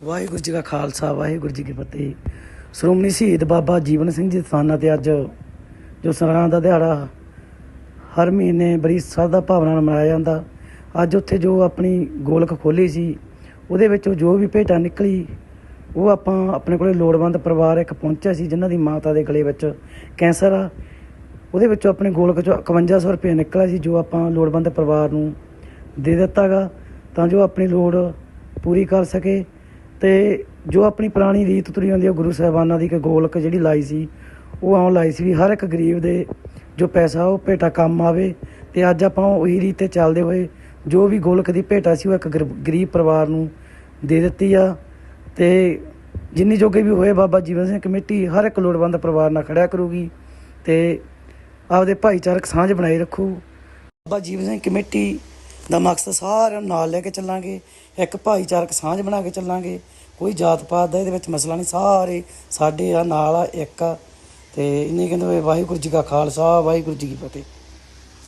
ਵਾਹਿਗੁਰੂ ਜੀ ਕਾ ਖਾਲਸਾ, ਵਾਹਿਗੁਰੂ ਜੀ ਕੀ ਫਤਿਹ। ਸ਼੍ਰੋਮਣੀ ਸ਼ਹੀਦ ਬਾਬਾ ਜੀਵਨ ਸਿੰਘ ਜੀ ਸਥਾਨਾਂ ਤੇ ਅੱਜ ਜੋ ਸੰਗਰਾਂਦ ਦਾ ਦਿਹਾੜਾ ਹਰ ਮਹੀਨੇ ਬੜੀ ਸ਼ਰਧਾ ਭਾਵਨਾ ਨਾਲ ਮਨਾਇਆ ਜਾਂਦਾ। ਅੱਜ ਉੱਥੇ ਜੋ ਆਪਣੀ ਗੋਲਕ ਖੋਲੀ ਸੀ, ਉਹਦੇ ਵਿੱਚੋਂ ਜੋ ਵੀ ਭੇਟਾ ਨਿਕਲੀ, ਉਹ ਆਪਾਂ ਆਪਣੇ ਕੋਲੇ ਲੋੜਵੰਦ ਪਰਿਵਾਰ ਇੱਕ ਪਹੁੰਚਿਆ ਸੀ, ਜਿਨ੍ਹਾਂ ਦੀ ਮਾਤਾ ਦੇ ਗਲੇ ਵਿੱਚ ਕੈਂਸਰ ਆ। ਉਹਦੇ ਵਿੱਚੋਂ ਆਪਣੇ ਗੋਲਕ ਚੋਂ 5100 ਰੁਪਏ ਨਿਕਲਿਆ ਸੀ, ਜੋ ਆਪਾਂ ਲੋੜਵੰਦ ਪਰਿਵਾਰ ਨੂੰ ਦੇ ਦਿੱਤਾਗਾ ਤਾਂ ਜੋ ਆਪਣੀ ਲੋੜ ਪੂਰੀ ਕਰ ਸਕੇ। ਤੇ ਜੋ ਆਪਣੀ ਪੁਰਾਣੀ ਰੀਤ ਤੁਰੀ ਹੁੰਦੀ ਹੈ ਗੁਰੂ ਸਾਹਿਬਾਨਾਂ ਦੀ ਕਿ ਗੋਲਕ ਜਿਹੜੀ ਲਾਈ ਸੀ, ਉਹ ਆਉਣ ਲਾਈ ਸੀ ਵੀ ਹਰ ਇੱਕ ਗਰੀਬ ਦੇ ਜੋ ਪੈਸਾ, ਉਹ ਭੇਟਾ ਕੰਮ ਆਵੇ ਤੇ ਅੱਜ ਆਪਾਂ ਉਹੀ ਰੀਤ ਤੇ ਚੱਲਦੇ ਹੋਏ ਜੋ ਵੀ ਗੋਲਕ ਦੀ ਭੇਟਾ ਸੀ, ਉਹ ਇੱਕ ਗਰ- ਗਰੀਬ ਪਰਿਵਾਰ ਨੂੰ ਦੇ ਦਿੱਤੀ ਆ। ਤੇ ਜਿੰਨੀ ਜੋਗੇ ਵੀ ਹੋਏ, ਬਾਬਾ ਜੀਵਨ ਸਿੰਘ ਕਮੇਟੀ ਹਰ ਇੱਕ ਲੋੜਵੰਦ ਪਰਿਵਾਰ ਨਾਲ ਖੜਿਆ ਕਰੂਗੀ ਤੇ ਆਪਦੇ ਭਾਈਚਾਰਕ ਸਾਂਝ ਬਣਾਈ ਰੱਖੂ। ਬਾਬਾ ਜੀਵਨ ਸਿੰਘ ਕਮੇਟੀ ਦਾ ਮਕਸਦ ਸਾਰਿਆਂ ਨੂੰ ਨਾਲ ਲੈ ਕੇ ਚੱਲਾਂਗੇ, ਇੱਕ ਭਾਈਚਾਰਕ ਸਾਂਝ ਬਣਾ ਕੇ ਚੱਲਾਂਗੇ। ਕੋਈ ਜਾਤ ਪਾਤ ਦਾ ਇਹਦੇ ਵਿੱਚ ਮਸਲਾ ਨਹੀਂ, ਸਾਰੇ ਸਾਡੇ ਆ, ਨਾਲ ਆ, ਇੱਕ ਆ। ਤੇ ਇੰਨੇ ਕਹਿੰਦੇ ਹੋਏ ਵਾਹਿਗੁਰੂ ਜੀ ਕਾ ਖਾਲਸਾ, ਵਾਹਿਗੁਰੂ ਜੀ ਕੀ ਫਤਿਹ।